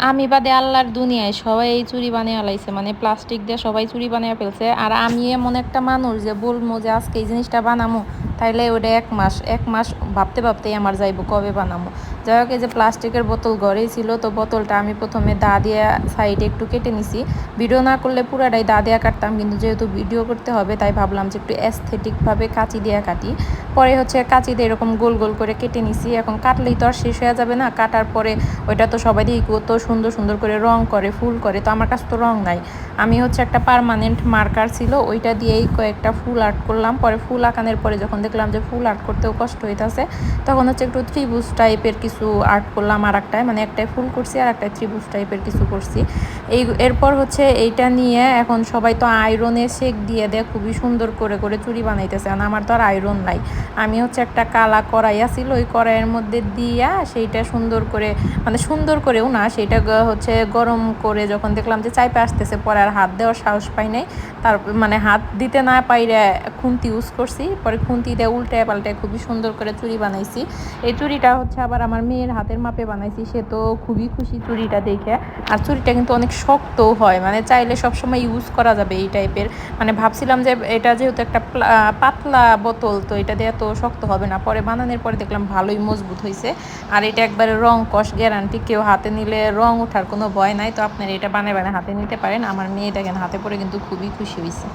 আমি বাদে আল্লাহর দুনিয়ায় সবাই এই চুরি বানিয়ে লাইছে মানে প্লাস্টিক দিয়ে সবাই চুরি বানিয়ে ফেলছে। আর আমি এমন একটা মানুষ যে বলব যে আজকে এই জিনিসটা বানামো। তাইলে ওটা এক মাস এক মাস ভাবতে ভাবতেই আমার যাইবো, কবে বানাবো? যাই হোক, এই যে প্লাস্টিকের বোতল ঘরেই ছিল, তো বোতলটা আমি প্রথমে দা দিয়ে সাইডে একটু কেটে নিছি। ভিডিও না করলে পুরাটাই দা দিয়ে কাটতাম, কিন্তু যেহেতু ভিডিও করতে হবে, তাই ভাবলাম যে একটু অ্যাস্থেটিকভাবে কাঁচি দিয়ে কাটি। পরে হচ্ছে কাঁচি দিয়ে এরকম গোল গোল করে কেটে নিছি, এখন কাটলেই তো আর শেষ হয়ে যাবে না। কাটার পরে ওইটা তো সবাই দিয়ে কত সুন্দর সুন্দর করে রং করে, ফুল করে, তো আমার কাছে তো রং নাই। আমি হচ্ছে একটা পারমানেন্ট মার্কার ছিল, ওইটা দিয়েই কয়েকটা ফুল আর্ট করলাম, পরে ফুল আঁকানোর পরে যখন দেখলাম যে ফুল আর্ট করতেও কষ্ট হইতেছে। তখন হচ্ছে একটু ত্রিভুজ টাইপের কিছু আর্ট করলাম আর একটাই মানে একটাই ফুল করছি আর একটাই ত্রিভুজ টাইপের কিছু করছি। এই এরপর হচ্ছে এইটা নিয়ে এখন সবাই তো আয়রনে শেক দিয়ে দেয়, খুবই সুন্দর করে করে চুড়ি বানাইতেছে। আর আমার তো আর আয়রন নাই। আমি হচ্ছে একটা কালা কড়াই আছিল, ওই কড়াইয়ের মধ্যে দিয়া সেইটা সুন্দর করে মানে সুন্দর করেও না, সেইটা হচ্ছে গরম করে যখন দেখলাম যে চাইপে আসতেছে, পরে আর হাত দেওয়ার সাহস পাই নাই। তার মানে হাত দিতে না পাইরে খুন্তি ইউজ করছি। পরে খুন্তি দিয়ে উল্টে পাল্টায় খুবই সুন্দর করে চুড়ি বানাইছি। এই চুড়িটা হচ্ছে আবার আমার মেয়ের হাতের মাপে বানাইছি, সে তো খুবই খুশি চুড়িটা দেখে। আর চুড়িটা কিন্তু অনেক শক্তও হয় মানে চাইলে সবসময় ইউজ করা যাবে এই টাইপের মানে ভাবছিলাম যে এটা যেহেতু একটা পাতলা বোতল, তো এটা দিয়ে এত শক্ত হবে না। পরে বানানোর পরে দেখলাম ভালোই মজবুত হয়েছে আর এটা একবারে রং কষ গ্যারান্টি কেউ হাতে নিলে রং ওঠার কোনো ভয় নাই। তো আপনারা এটা বানায় বানায় হাতে নিতে পারেন। আমার মেয়ে দেখেন হাতে পরে কিন্তু খুবই খুশি হয়েছে